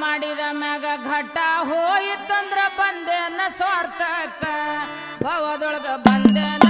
ಮಾಡಿದ ಮ್ಯಾಗ ಘಟ್ಟ ಹೋಯಿತಂದ್ರ ಬಂದೇನ ಸ್ವಾರ್ಥಕ್ಕ ಭವದೊಳಗ ಬಂದೆ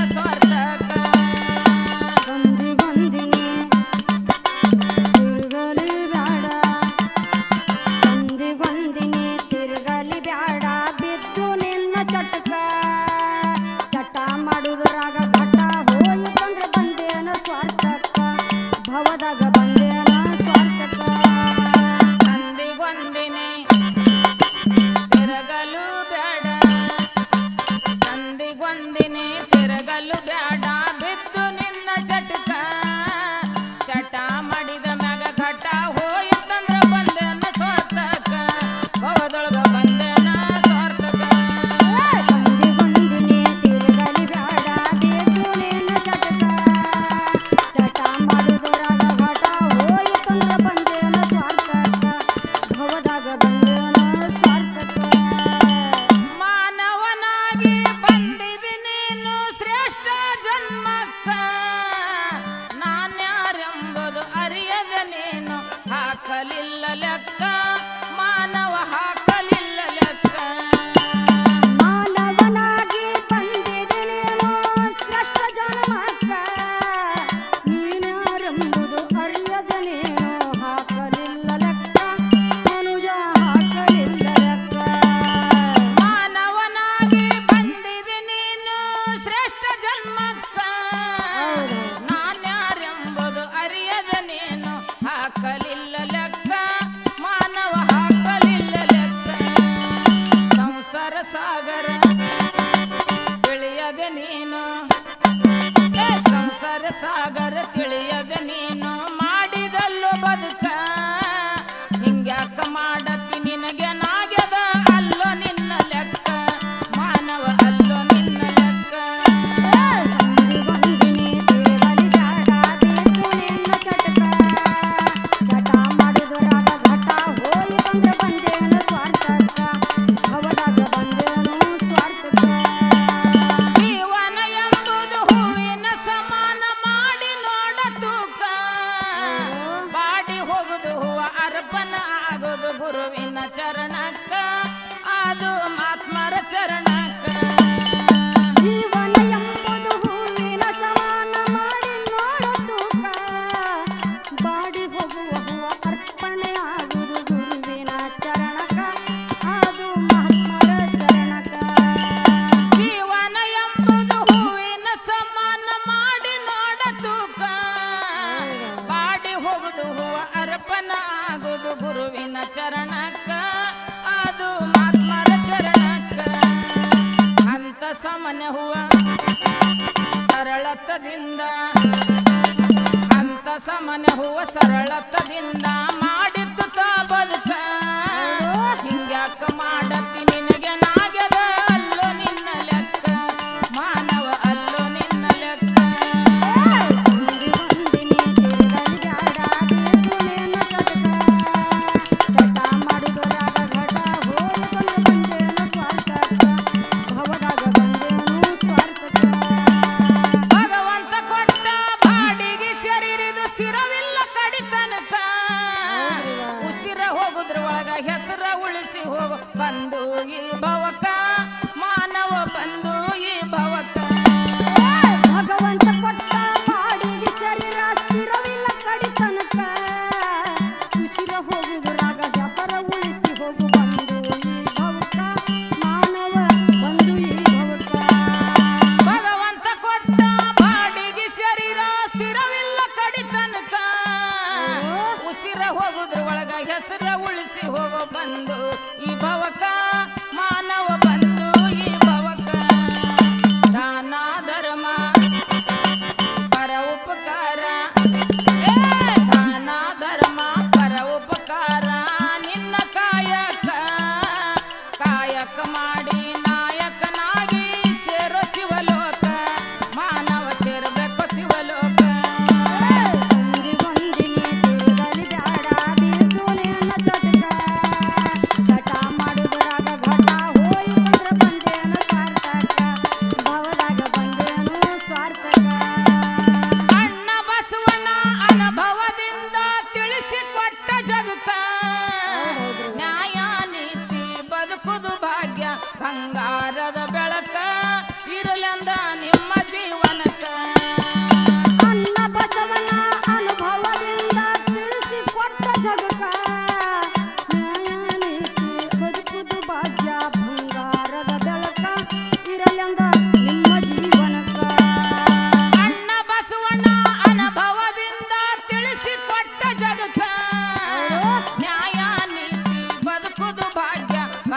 ಗುರುವಿನ ಚರಣಕ್ಕ ಅದು ಸರಳತದಿಂದ ಅಂತ ಸಮನ ಹೂವ ಸರಳತದಿಂದ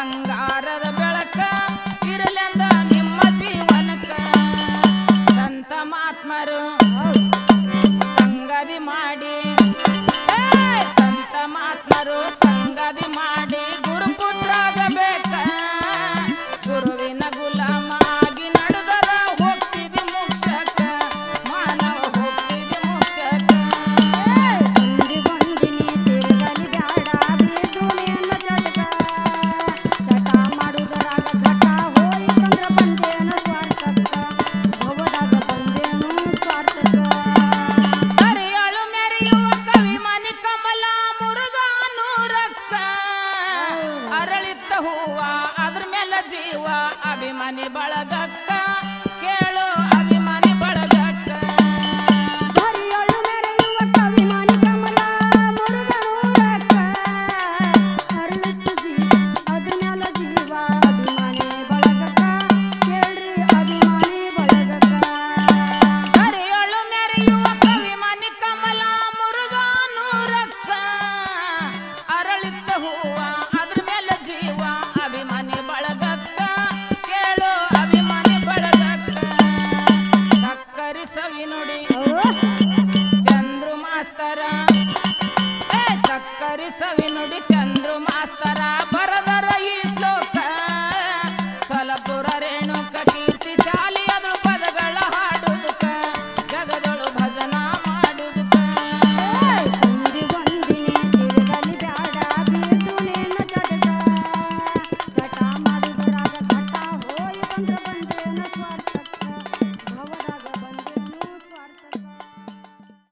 அங்காரர ಬಳಗಕ್ಕ it